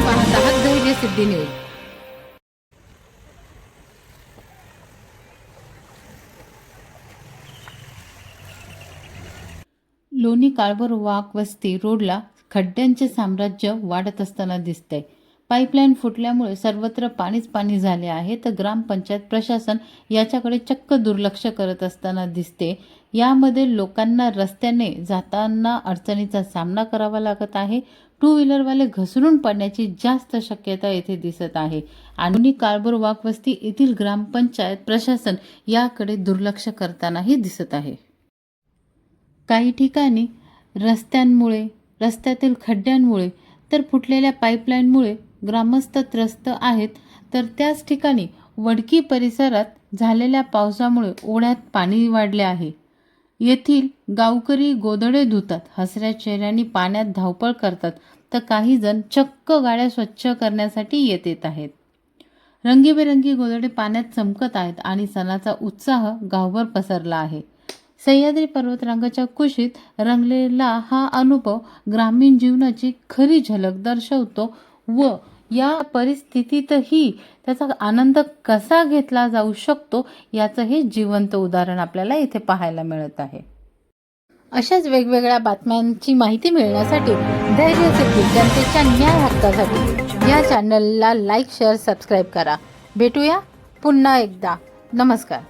पाहत आहात धैर्य सिद्धी न्यूज. लोणी काळबर वाक वस्ती रोडला खड्ड्यांचे साम्राज्य वाढत असताना दिसतंय. पाईपलाईन फुटल्यामुळे सर्वत्र पाणीच पाणी झाले आहे तर ग्रामपंचायत प्रशासन याच्याकडे चक्क दुर्लक्ष करत असताना दिसते. यामध्ये लोकांना रस्त्याने जाताना अडचणीचा सामना करावा लागत आहे. टू व्हीलरवाले घसरून पडण्याची जास्त शक्यता येथे दिसत आहे. आणि काळभोर वाकवस्ती येथील ग्रामपंचायत प्रशासन याकडे दुर्लक्ष करतानाही दिसत आहे. काही ठिकाणी रस्त्यांमुळे रस्त्यातील खड्ड्यांमुळे तर फुटलेल्या पाईपलाईनमुळे ग्रामस्थ त्रस्त आहेत तर त्याच ठिकाणी वडकी परिसरात झालेल्या पावसामुळे ओढ्यात पाणी वाढले आहे. येथील गावकरी गोदडे धुतात हसऱ्या चेहऱ्याने पाण्यात धावपळ करतात तर काही जण चक्क गाड्या स्वच्छ करण्यासाठी येत येत आहेत. रंगीबेरंगी गोदडे पाण्यात चमकत आहेत आणि सणाचा उत्साह गावभर पसरला आहे. सह्याद्री पर्वतरांगाच्या कुशीत रंगलेला हा अनुभव ग्रामीण जीवनाची खरी झलक दर्शवतो व या परिस्थितीतही त्याचा आनंद कसा घेतला जाऊ शकतो याचं हे जिवंत उदाहरण आपल्याला इथे पाहायला मिळत आहे. अशाच वेगवेगळ्या बातम्यांची माहिती मिळण्यासाठी धैर्य सिद्धी जनतेच्या न्याय हक्कासाठी या चॅनलला लाईक शेअर सबस्क्राईब करा. भेटूया पुन्हा एकदा. नमस्कार.